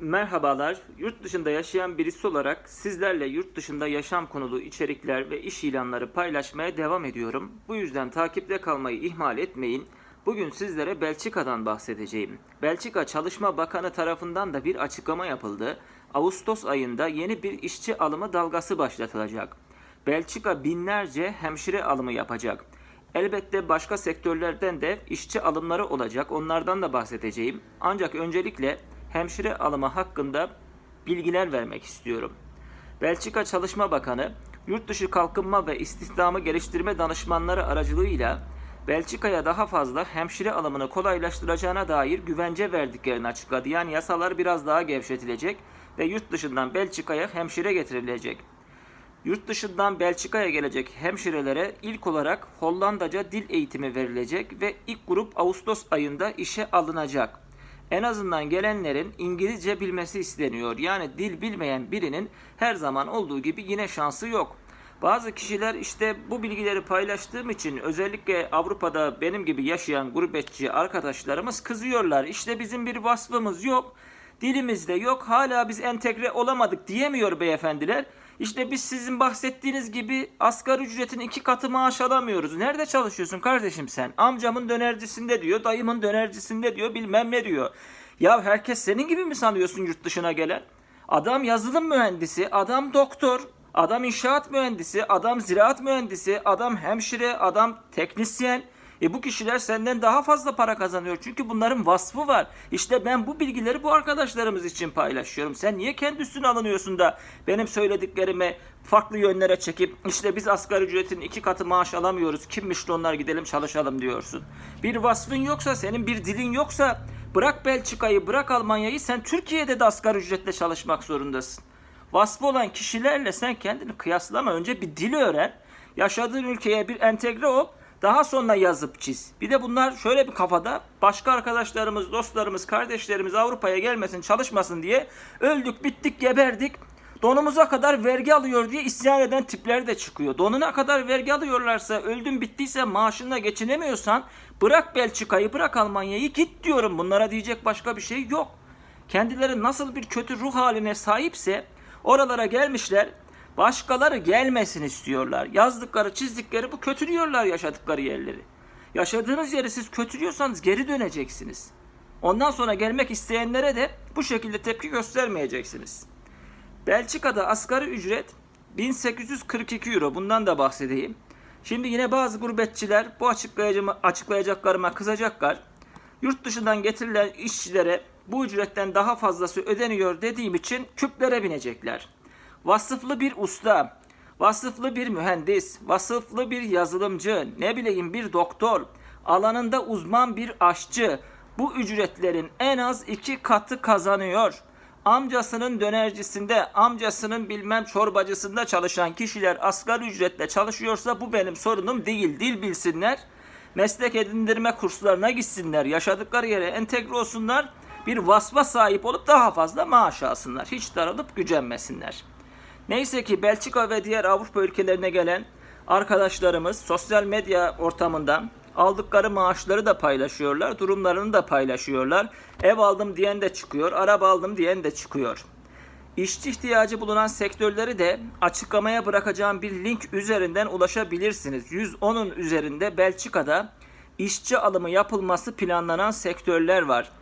Merhabalar. Yurt dışında yaşayan birisi olarak sizlerle yurt dışında yaşam konulu içerikler ve iş ilanları paylaşmaya devam ediyorum. Bu yüzden takipte kalmayı ihmal etmeyin. Bugün sizlere Belçika'dan bahsedeceğim. Belçika Çalışma Bakanı tarafından da bir açıklama yapıldı. Ağustos ayında yeni bir işçi alımı dalgası başlatılacak. Belçika binlerce hemşire alımı yapacak. Elbette başka sektörlerden de işçi alımları olacak. Onlardan da bahsedeceğim. Ancak öncelikle hemşire alımı hakkında bilgiler vermek istiyorum. Belçika Çalışma Bakanı, Yurtdışı Kalkınma ve İstihdamı Geliştirme Danışmanları aracılığıyla Belçika'ya daha fazla hemşire alımını kolaylaştıracağına dair güvence verdiklerini açıkladı. Yani yasalar biraz daha gevşetilecek ve yurt dışından Belçika'ya hemşire getirilecek. Yurt dışından Belçika'ya gelecek hemşirelere ilk olarak Hollandaca dil eğitimi verilecek ve ilk grup Ağustos ayında işe alınacak. En azından gelenlerin İngilizce bilmesi isteniyor. Yani dil bilmeyen birinin her zaman olduğu gibi yine şansı yok. Bazı kişiler işte bu bilgileri paylaştığım için özellikle Avrupa'da benim gibi yaşayan gurbetçi arkadaşlarımız kızıyorlar. İşte bizim bir vasfımız yok. Dilimizde yok. Hala biz entegre olamadık diyemiyor beyefendiler. İşte biz sizin bahsettiğiniz gibi asgari ücretin iki katı maaş alamıyoruz. Nerede çalışıyorsun kardeşim sen? Amcamın dönercisinde diyor, dayımın dönercisinde diyor, bilmem ne diyor. Ya herkes senin gibi mi sanıyorsun yurt dışına gelen? Adam yazılım mühendisi, adam doktor, adam inşaat mühendisi, adam ziraat mühendisi, adam hemşire, adam teknisyen. E bu kişiler senden daha fazla para kazanıyor. Çünkü bunların vasfı var. İşte ben bu bilgileri bu arkadaşlarımız için paylaşıyorum. Sen niye kendi üstüne alınıyorsun da benim söylediklerimi farklı yönlere çekip işte biz asgari ücretin iki katı maaş alamıyoruz. Kimmiş de onlar gidelim çalışalım diyorsun. Bir vasfın yoksa senin bir dilin yoksa bırak Belçika'yı bırak Almanya'yı sen Türkiye'de de asgari ücretle çalışmak zorundasın. Vasfı olan kişilerle sen kendini kıyaslama. Önce bir dil öğren. Yaşadığın ülkeye bir entegre ol. Daha sonra yazıp çiz. Bir de bunlar şöyle bir kafada başka arkadaşlarımız, dostlarımız, kardeşlerimiz Avrupa'ya gelmesin, çalışmasın diye öldük, bittik, geberdik. Donumuza kadar vergi alıyor diye isyan eden tipler de çıkıyor. Donuna kadar vergi alıyorlarsa, öldün bittiyse maaşınla geçinemiyorsan bırak Belçika'yı, bırak Almanya'yı git diyorum. Bunlara diyecek başka bir şey yok. Kendileri nasıl bir kötü ruh haline sahipse oralara gelmişler Başkaları gelmesin istiyorlar. Yazdıkları, çizdikleri bu kötülüyorlar yaşadıkları yerleri. Yaşadığınız yeri siz kötülüyorsanız geri döneceksiniz. Ondan sonra gelmek isteyenlere de bu şekilde tepki göstermeyeceksiniz. Belçika'da asgari ücret 1842 euro. Bundan da bahsedeyim. Şimdi yine bazı gurbetçiler bu açıklayacaklarıma kızacaklar. Yurt dışından getirilen işçilere bu ücretten daha fazlası ödeniyor dediğim için küplere binecekler vasıflı bir usta, vasıflı bir mühendis, vasıflı bir yazılımcı, ne bileyim bir doktor, alanında uzman bir aşçı bu ücretlerin en az iki katı kazanıyor. Amcasının dönercisinde, amcasının bilmem çorbacısında çalışan kişiler asgari ücretle çalışıyorsa bu benim sorunum değil. Dil bilsinler, meslek edindirme kurslarına gitsinler, yaşadıkları yere entegre olsunlar, bir vasfa sahip olup daha fazla maaş alsınlar. Hiç darılıp gücenmesinler. Neyse ki Belçika ve diğer Avrupa ülkelerine gelen arkadaşlarımız sosyal medya ortamından aldıkları maaşları da paylaşıyorlar, durumlarını da paylaşıyorlar. Ev aldım diyen de çıkıyor, araba aldım diyen de çıkıyor. İşçi ihtiyacı bulunan sektörleri de açıklamaya bırakacağım bir link üzerinden ulaşabilirsiniz. 110'un üzerinde Belçika'da işçi alımı yapılması planlanan sektörler var.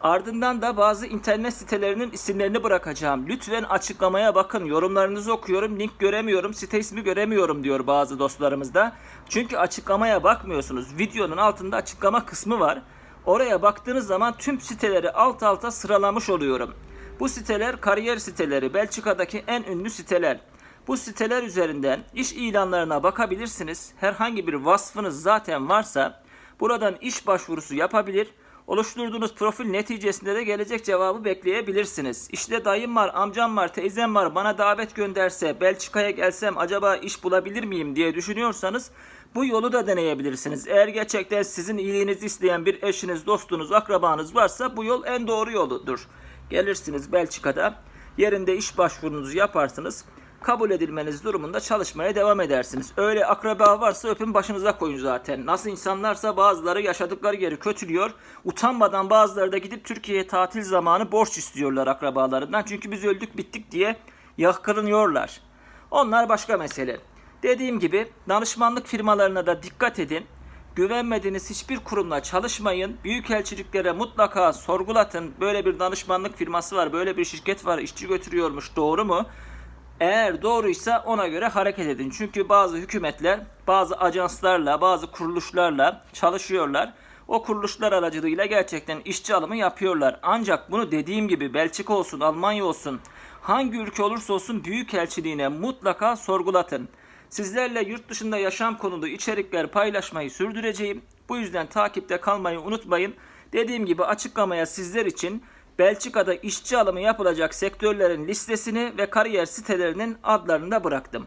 Ardından da bazı internet sitelerinin isimlerini bırakacağım. Lütfen açıklamaya bakın. Yorumlarınızı okuyorum. Link göremiyorum. Site ismi göremiyorum diyor bazı dostlarımız da. Çünkü açıklamaya bakmıyorsunuz. Videonun altında açıklama kısmı var. Oraya baktığınız zaman tüm siteleri alt alta sıralamış oluyorum. Bu siteler kariyer siteleri. Belçika'daki en ünlü siteler. Bu siteler üzerinden iş ilanlarına bakabilirsiniz. Herhangi bir vasfınız zaten varsa buradan iş başvurusu yapabilir. Oluşturduğunuz profil neticesinde de gelecek cevabı bekleyebilirsiniz. İşte dayım var, amcam var, teyzem var bana davet gönderse Belçika'ya gelsem acaba iş bulabilir miyim diye düşünüyorsanız bu yolu da deneyebilirsiniz. Eğer gerçekten sizin iyiliğinizi isteyen bir eşiniz, dostunuz, akrabanız varsa bu yol en doğru yoludur. Gelirsiniz Belçika'da yerinde iş başvurunuzu yaparsınız. Kabul edilmeniz durumunda çalışmaya devam edersiniz. Öyle akraba varsa öpün başınıza koyun zaten. Nasıl insanlarsa bazıları yaşadıkları yeri kötülüyor. Utanmadan bazıları da gidip Türkiye'ye tatil zamanı borç istiyorlar akrabalarından. Çünkü biz öldük bittik diye yakırınıyorlar. Onlar başka mesele. Dediğim gibi danışmanlık firmalarına da dikkat edin. Güvenmediğiniz hiçbir kurumla çalışmayın. Büyükelçiliklere mutlaka sorgulatın. Böyle bir danışmanlık firması var, böyle bir şirket var, işçi götürüyormuş. Doğru mu? Eğer doğruysa ona göre hareket edin. Çünkü bazı hükümetler bazı ajanslarla, bazı kuruluşlarla çalışıyorlar. O kuruluşlar aracılığıyla gerçekten işçi alımı yapıyorlar. Ancak bunu dediğim gibi Belçika olsun, Almanya olsun, hangi ülke olursa olsun büyükelçiliğine mutlaka sorgulatın. Sizlerle yurt dışında yaşam konulu içerikler paylaşmayı sürdüreceğim. Bu yüzden takipte kalmayı unutmayın. Dediğim gibi açıklamaya sizler için Belçika'da işçi alımı yapılacak sektörlerin listesini ve kariyer sitelerinin adlarını da bıraktım.